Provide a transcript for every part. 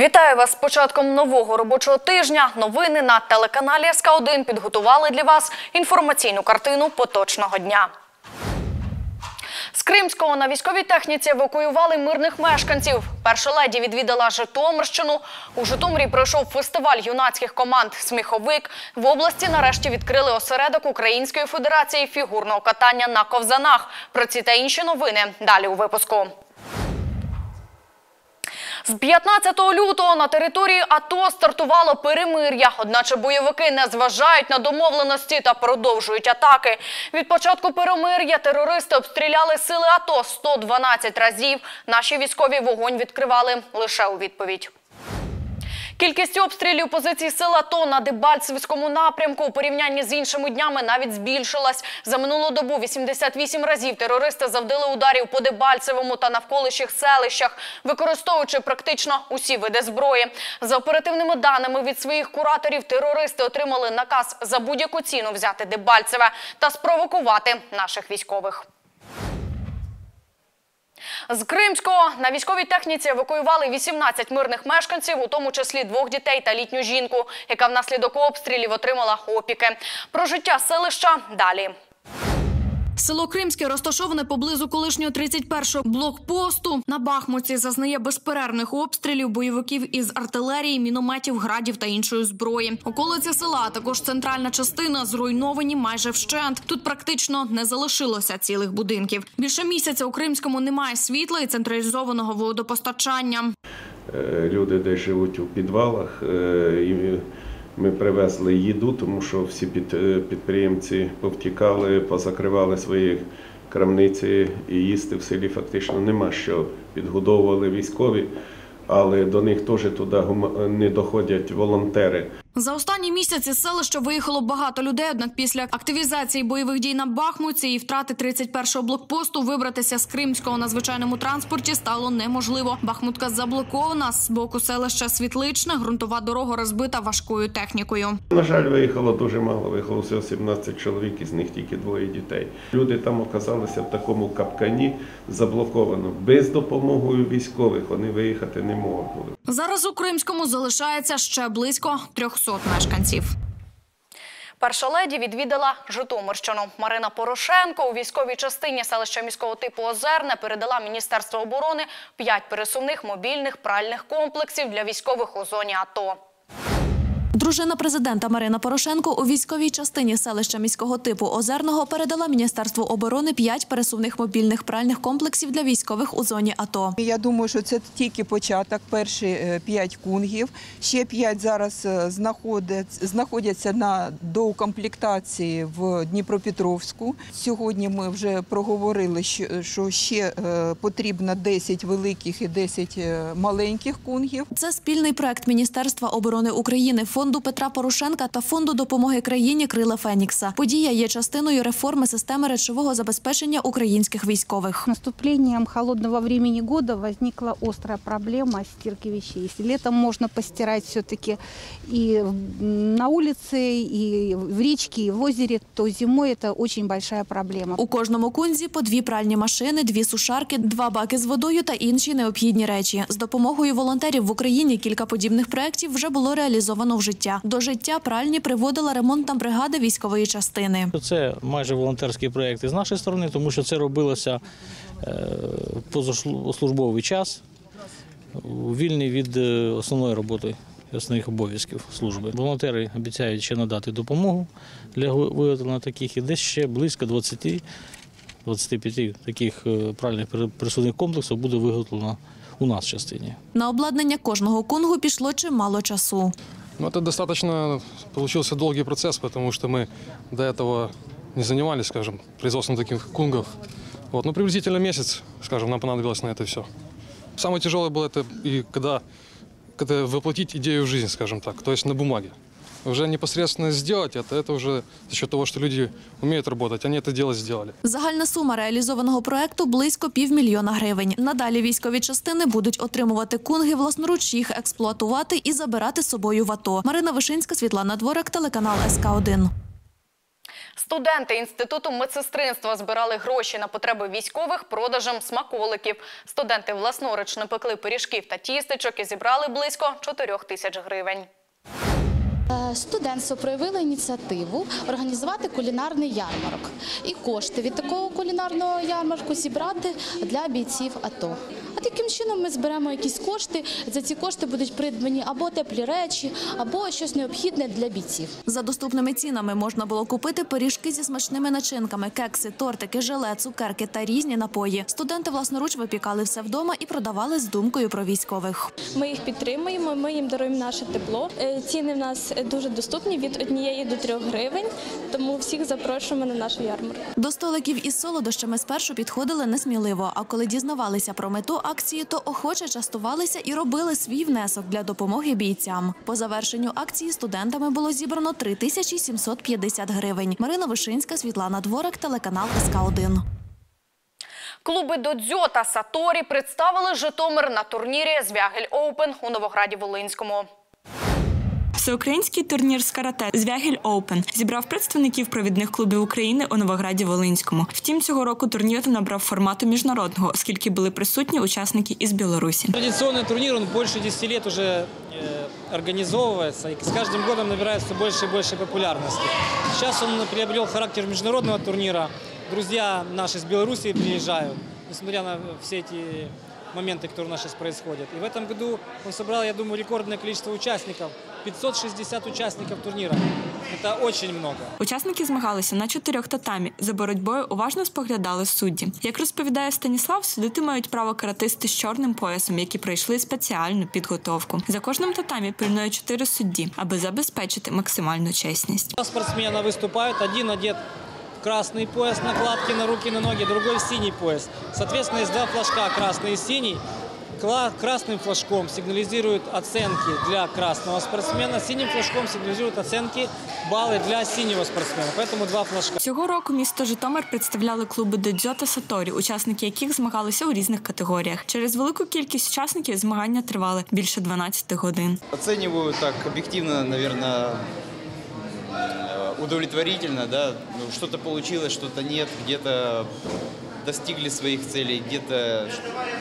Вітаю вас з початком нового робочого тижня. Новини на телеканалі СК 1 підготували для вас інформаційну картину поточного дня. З Кримського на військовій техніці евакуювали мирних мешканців. Перша леді відвідала Житомирщину. У Житомирі пройшов фестиваль юнацьких команд Сміховик. В області нарешті відкрили осередок Української федерації фігурного катання на ковзанах. Про ці та інші новини далі у випуску. З 15 лютого на території АТО стартувало перемир'я. Одначе бойовики не зважають на домовленості та продовжують атаки. Від початку перемир'я терористи обстріляли сили АТО 112 разів. Наші військові вогонь відкривали лише у відповідь. Кількість обстрілів позицій сил АТО на Дебальцевському напрямку у порівнянні з іншими днями навіть збільшилась. За минулу добу 88 разів терористи завдали ударів по Дебальцевому та навколишніх селищах, використовуючи практично усі види зброї. За оперативними даними від своїх кураторів, терористи отримали наказ за будь-яку ціну взяти Дебальцеве та спровокувати наших військових. З Кримського на військовій техніці евакуювали 18 мирних мешканців, у тому числі двох дітей та літню жінку, яка внаслідок обстрілів отримала опіки. Про життя селища далі. Село Кримське розташоване поблизу колишнього 31-го блокпосту. На Бахмуті зазнає безперервних обстрілів бойовиків із артилерії, мінометів, градів та іншої зброї. Околиці села, також центральна частина зруйновані майже вщент. Тут практично не залишилося цілих будинків. Більше місяця у Кримському немає світла і централізованого водопостачання. Е, люди десь живуть у підвалах. е, Ми привезли їду, тому що всі е, підприємці повтікали, позакривали свої крамниці і їсти в селі фактично нема що. Підгодовували військові, але до них теж туди не доходять волонтери. За останні місяці з селища виїхало багато людей. Однак після активізації бойових дій на Бахмуті і втрати 31-го блокпосту вибратися з Кримського на звичайному транспорті стало неможливо. Бахмутка заблокована з боку селища Світличне. Ґрунтова дорога розбита важкою технікою. На жаль, виїхало дуже мало. Виїхало всього 17 чоловік, із них тільки двоє дітей. Люди там оказалися в такому капкані заблоковано. Без допомоги військових вони виїхати не могли. Зараз у Кримському залишається ще близько 300 мешканців. Перша леді відвідала Житомирщину. Марина Порошенко у військовій частині селища міського типу Озерне передала Міністерству оборони п'ять пересувних мобільних пральних комплексів для військових у зоні АТО. Дружина президента Марина Порошенко у військовій частині селища міського типу Озерного передала Міністерству оборони п'ять пересувних мобільних пральних комплексів для військових у зоні АТО. Я думаю, що це тільки початок. Перші е, п'ять кунгів. Ще п'ять зараз е, знаходяться на доукомплектації в Дніпропетровську. Сьогодні ми вже проговорили, що- ще е, потрібно 10 великих і 10 е, маленьких кунгів. Це спільний проект Міністерства оборони України, фонду Петра Порошенка та фонду допомоги країні Крила Фенікса. Подія є частиною реформи системи речового забезпечення українських військових. С наступлением холодного времени года возникла острая проблема стирки вещей. Летом можно постирать все-таки и в- на улице, и в речке, и в озере, то зимой это очень большая проблема. У кожному кунзі по дві пральні машини, дві сушарки, два баки з водою та інші необхідні речі. З допомогою волонтерів в Україні кілька подібних проєктів вже було реалізовано в життя. До життя пральні приводила ремонтна бригада військової частини. Це майже волонтерський проєкт із нашої сторони, тому що це робилося е, позаслужбовий час, вільний від е, основної роботи, основних обов'язків служби. Волонтери обіцяють ще надати допомогу для виготовлення таких і десь ще близько 20 25 таких е, правильних присудних комплексів буде виготовлено у нас в частині. На обладнання кожного кунгу пішло чимало часу. Ну, это достаточно получился долгий процесс, потому что мы до этого не занимались, скажем, производством таких кунгов. Вот, ну, приблизительно месяц, скажем, нам понадобилось на это все. Самое тяжелое было это и когда, когда воплотить идею в жизнь, скажем так, то есть на бумаге. Уже непосредственно сделать это, это уже за счет того, что люди умеют работать, они это дело сделали. Загальна сума реалізованого проекту близько півмільйона гривень. Надалі військові частини будуть отримувати кунги, власноруч їх експлуатувати і забирати з собою в АТО. Марина Вишинська, Світлана Дворик, телеканал СК 1 Студенти інституту медсестринства збирали гроші на потреби військових продажем смаколиків. Студенти власноруч напекли пиріжків та тістечок і зібрали близько 4 тисяч гривень. Е, Студентство проявило ініціативу організувати кулінарний ярмарок і кошти від такого кулінарного ярмарку зібрати для бійців АТО. А таким чином ми зберемо якісь кошти. За ці кошти будуть придбані або теплі речі, або щось необхідне для бійців. За доступними цінами можна було купити пиріжки зі смачними начинками, кекси, тортики, желе, цукерки та різні напої. Студенти власноруч випікали все вдома і продавали з думкою про військових. Ми їх підтримуємо, ми їм даруємо наше тепло. Е, Ціни в нас дуже доступні від однієї до трьох гривень, тому всіх запрошуємо на нашу ярмарку. До столиків із солодощами спершу підходили несміливо, а коли дізнавалися про мету акції, то охоче частувалися і робили свій внесок для допомоги бійцям. По завершенню акції студентами було зібрано 3750 гривень. Марина Вишинська, Світлана Дворик, телеканал СК 1 Клуби Додзьо та Саторі представили Житомир на турнірі Звягель Оупен у Новограді-Волинському. Всеукраїнський турнір з карате «Звягель Оупен» зібрав представників провідних клубів України у Новограді Волинському. Втім, цього року турнір набрав формату міжнародного, оскільки були присутні учасники із Білорусі. Традиционный турнир, он больше 10 лет уже э, организовывается и с каждым годом набирает все больше и больше популярности. Сейчас он приобрел характер международного турнира. Друзья наши с Белоруссии приезжают, несмотря на все эти моменты, которые у нас сейчас происходят. И в этом году он собрал, я думаю, рекордное количество участников. 560 участников турнира. Это очень много. Учасники змагалися на чотирьох татамі. За боротьбою уважно споглядали судді. Як розповідає Станіслав, судити мають право каратисти з чорним поясом, які пройшли спеціальну підготовку. За кожним татамі пильнує чотири судді, аби забезпечити максимальну чесність. Два спортсмена выступают. Один одет в красный пояс, накладки на руки, на ноги, другой в синий пояс. Соответственно, есть два флажка, красный и синий. Кла- Красным флажком сигнализируют оценки для красного спортсмена, синим флажком сигнализируют оценки, баллы для синего спортсмена. Поэтому два флажка. Цього року місто Житомир представляли клуби Додзьо та Саторі, учасники яких змагалися у різних категоріях. Через велику кількість учасників змагання тривали більше 12 годин. Оцениваю так объективно, наверное, удовлетворительно, да. Ну, что-то получилось, что-то нет, где-то достигли своих целей, где-то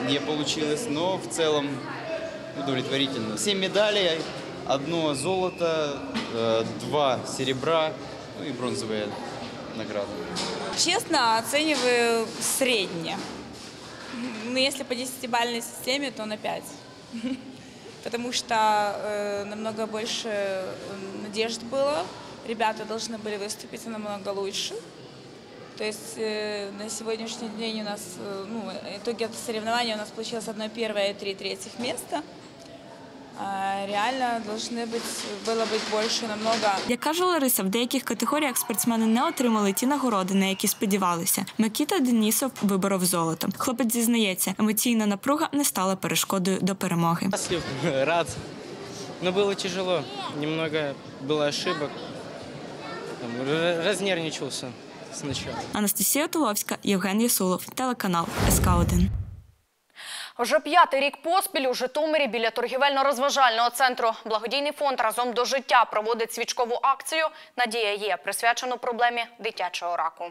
не получилось, но в целом удовлетворительно. Семь медалей, одно золото, э, два серебра, ну и бронзовая награда. Честно, оцениваю средне. Ну, если по десятибалльной системе, то на 5. Потому что э, намного больше э, надежд было. Ребята должны были выступить намного лучше. То есть э, на сегодняшний день у нас, э, ну, итоги этого соревнования у нас получилось одно первое и три третьих места. А реально должны быть, было быть больше намного. Як каже Лариса, в деяких категоріях спортсмени не отримали ті нагороди, на які сподівалися. Микіта Денісов виборов золото. Хлопець зізнається, емоційна напруга не стала перешкодою до перемоги. Счастлив, рад. Но было тяжело. Немного было ошибок. Там, р- разнервничался сначала. Анастасія Туловська, Євген Ясулов, телеканал СК 1 Вже п'ятий рік поспіль у Житомирі біля торгівельно-розважального центру благодійний фонд разом до життя проводить свічкову акцію Надія є присвячену проблемі дитячого раку.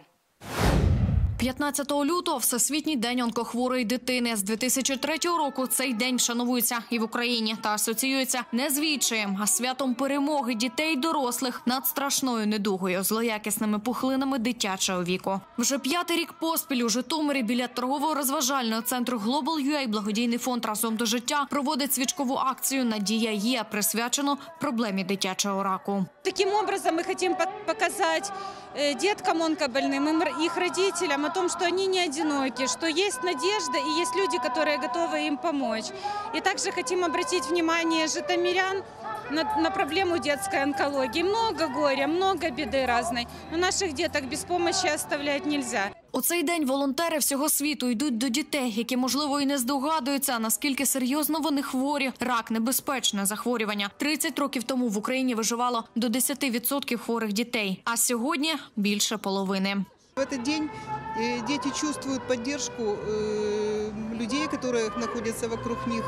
15 лютого Всесвітній день онкохворої дитини. З 2003 року цей день вшановується і в Україні та асоціюється не з відчаєм, а святом перемоги дітей і дорослих над страшною недугою, злоякісними пухлинами дитячого віку. Вже п'ятий рік поспіль у Житомирі біля торгово-розважального центру Global UA благодійний фонд разом до життя проводить свічкову акцію Надія є присвячену проблемі дитячого раку. Таким образом мы хотим по- показать э, деткам онкобольным, им р- их родителям о том, что они не одиноки, что есть надежда и есть люди, которые готовы им помочь. И также хотим обратить внимание житомирян на, на проблему детской онкологии. Много горя, много беды разной, но наших деток без помощи оставлять нельзя. У цей день волонтери всього світу йдуть до дітей, які можливо і не здогадуються, наскільки серйозно вони хворі. Рак небезпечне захворювання. 30 років тому в Україні виживало до 10% хворих дітей, а сьогодні більше половини. В этот день э, дети чувствуют поддержку э, людей, которые находятся вокруг них.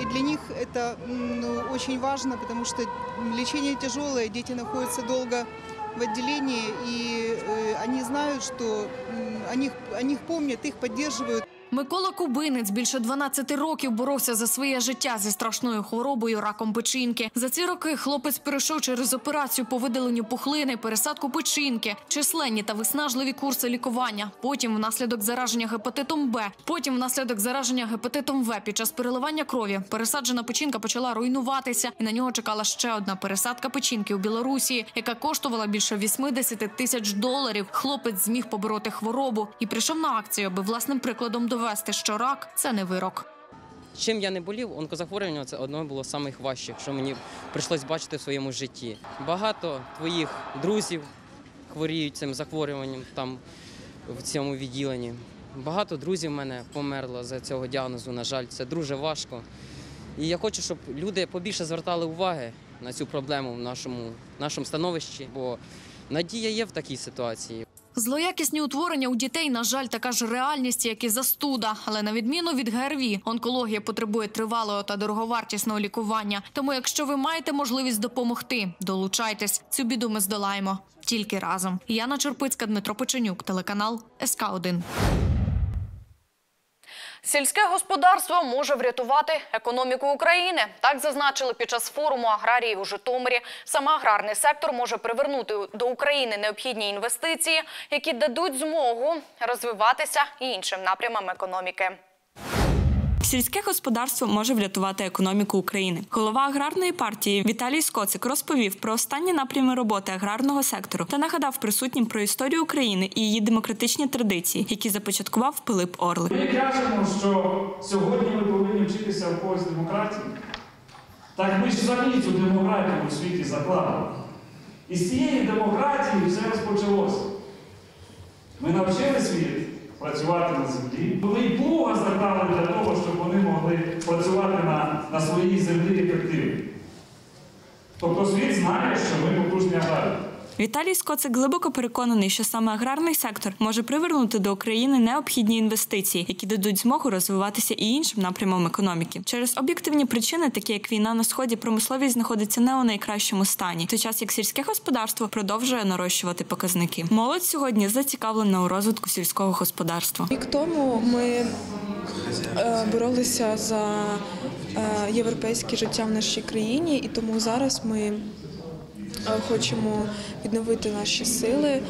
И для них это м, ну, очень важно, потому что лечение тяжелое, дети находятся долго в отделении, и э, они знают, что м, о них, о них помнят, их поддерживают. Микола Кубинець більше 12 років боровся за своє життя зі страшною хворобою раком печінки. За ці роки хлопець перейшов через операцію по видаленню пухлини, пересадку печінки, численні та виснажливі курси лікування. Потім внаслідок зараження гепатитом Б, потім внаслідок зараження гепатитом В під час переливання крові пересаджена печінка почала руйнуватися, і на нього чекала ще одна пересадка печінки у Білорусі, яка коштувала більше 80 тисяч доларів. Хлопець зміг побороти хворобу і прийшов на акцію, аби власним прикладом довести, що рак це не вирок. Чим я не болів, онкозахворювання це одно було з самих важчих, що мені прийшлось бачити в своєму житті. Багато твоїх друзів хворіють цим захворюванням там в цьому відділенні. Багато друзів в мене померло за цього діагнозу. На жаль, це дуже важко. І я хочу, щоб люди побільше звертали уваги на цю проблему в нашому, нашому становищі, бо надія є в такій ситуації. Злоякісні утворення у дітей, на жаль, така ж реальність, як і застуда. Але на відміну від ГРВІ, онкологія потребує тривалого та дороговартісного лікування. Тому, якщо ви маєте можливість допомогти, долучайтесь. Цю біду ми здолаємо тільки разом. Яна Черпицька, Дмитро Печенюк, телеканал СК 1 Сільське господарство може врятувати економіку України. Так зазначили під час форуму аграріїв у Житомирі. Саме аграрний сектор може привернути до України необхідні інвестиції, які дадуть змогу розвиватися іншим напрямам економіки. Сільське господарство може врятувати економіку України. Голова аграрної партії Віталій Скоцик розповів про останні напрями роботи аграрного сектору та нагадав присутнім про історію України і її демократичні традиції, які започаткував Пилип Орлик. Ми кажемо, що сьогодні ми повинні вчитися в когось демократії. Так ми ж самі цю демократію у світі закладали. І з цієї демократії все розпочалося. Ми навчили світ працювати на землі. Коли й Бога закладали для того, щоб вони могли працювати на, на своїй землі ефективно. Тобто світ знає, що ми потужні аграрії. Віталій Скоцик глибоко переконаний, що саме аграрний сектор може привернути до України необхідні інвестиції, які дадуть змогу розвиватися і іншим напрямам економіки. Через об'єктивні причини, такі як війна на сході, промисловість знаходиться не у найкращому стані, той час як сільське господарство продовжує нарощувати показники. Молодь сьогодні зацікавлена у розвитку сільського господарства. Рік тому ми е, боролися за е, європейське життя в нашій країні, і тому зараз ми хочемо відновити наші сили е,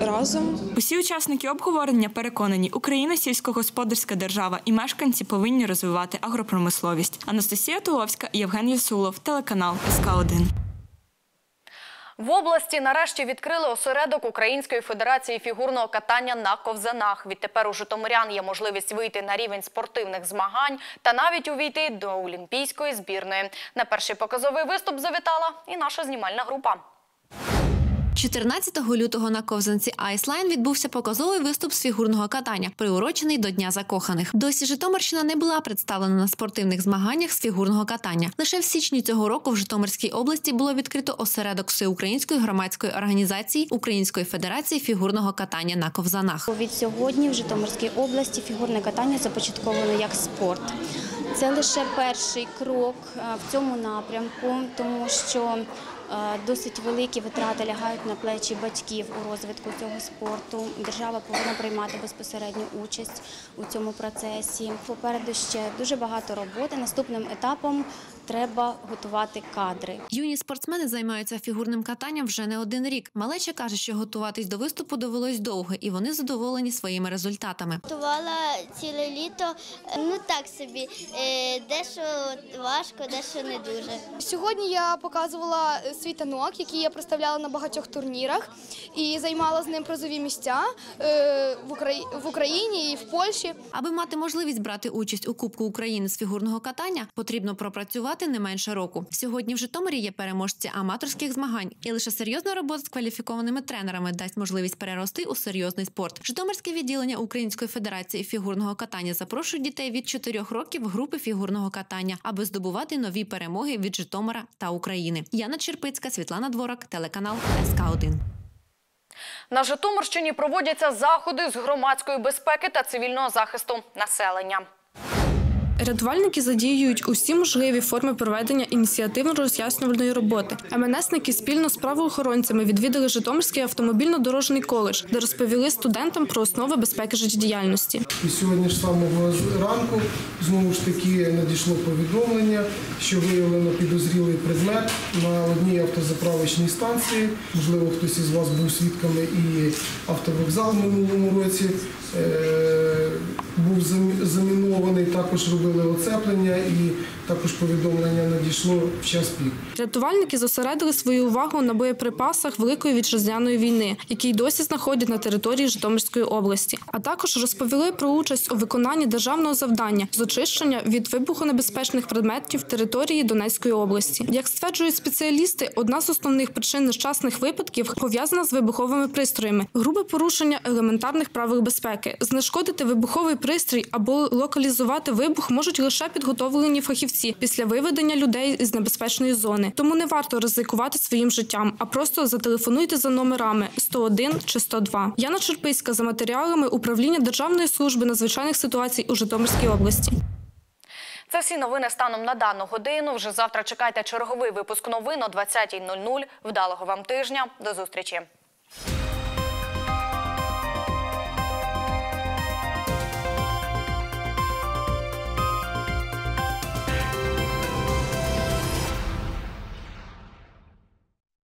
разом. Усі учасники обговорення переконані, Україна сільськогосподарська держава, і мешканці повинні розвивати агропромисловість. Анастасія Туловська, Євген Ясулов, телеканал СК 1 В області нарешті відкрили осередок Української федерації фігурного катання на ковзанах. Відтепер у житомирян є можливість вийти на рівень спортивних змагань та навіть увійти до олімпійської збірної. На перший показовий виступ завітала і наша знімальна група. 14 лютого на ковзанці Айслайн відбувся показовий виступ з фігурного катання, приурочений до Дня закоханих. Досі Житомирщина не була представлена на спортивних змаганнях з фігурного катання. Лише в січні цього року в Житомирській області було відкрито осередок всеукраїнської громадської організації Української федерації фігурного катання на ковзанах. Від сьогодні в Житомирській області фігурне катання започатковано як спорт. Це лише перший крок в цьому напрямку, тому що досить великі витрати лягають на плечі батьків у розвитку цього спорту. Держава повинна приймати безпосередню участь у цьому процесі. Попереду ще дуже багато роботи. Наступним етапом треба готувати кадри. Юні спортсмени займаються фігурним катанням вже не один рік. Малеча каже, що готуватись до виступу довелось довго, і вони задоволені своїми результатами. Готувала ціле літо, ну так собі, Е, дещо важко, дещо не дуже. Сьогодні я показувала свій танок, який я представляла на багатьох турнірах, і займала з ним призові місця е, в Украї- в Україні і в Польщі. Аби мати можливість брати участь у Кубку України з фігурного катання, потрібно пропрацювати не менше року. Сьогодні в Житомирі є переможці аматорських змагань, і лише серйозна робота з кваліфікованими тренерами дасть можливість перерости у серйозний спорт. Житомирське відділення Української федерації фігурного катання запрошує дітей від 4 років групи фігурного катання, аби здобувати нові перемоги від Житомира та України. Яна Черпицька, Світлана Дворак, телеканал СК 1 На Житомирщині проводяться заходи з громадської безпеки та цивільного захисту населення. Рятувальники задіюють усі можливі форми проведення ініціативно-роз'яснювальної роботи. МНСники спільно з правоохоронцями відвідали Житомирський автомобільно-дорожний коледж, де розповіли студентам про основи безпеки життєдіяльності. І сьогодні ж самого ранку знову ж таки надійшло повідомлення, що виявлено підозрілий предмет на одній автозаправочній станції. Можливо, хтось із вас був свідками і автовокзал в минулому році. е, Був замі- замінований, також робили оцеплення і також повідомлення надійшло в час пік. Рятувальники зосередили свою увагу на боєприпасах Великої вітчизняної війни, які й досі знаходять на території Житомирської області. А також розповіли про участь у виконанні державного завдання з очищення від вибухонебезпечних предметів території Донецької області. Як стверджують спеціалісти, одна з основних причин нещасних випадків пов'язана з вибуховими пристроями, грубе порушення елементарних правил безпеки. Знешкодити вибуховий пристрій або локалізувати вибух можуть лише підготовлені фахівці після виведення людей з небезпечної зони. Тому не варто ризикувати своїм життям, а просто зателефонуйте за номерами 101 чи 102. Яна Черписька за матеріалами управління Державної служби надзвичайних ситуацій у Житомирській області. Це всі новини станом на дану годину. Вже завтра чекайте черговий випуск новин о 20.00. Вдалого вам тижня. До зустрічі.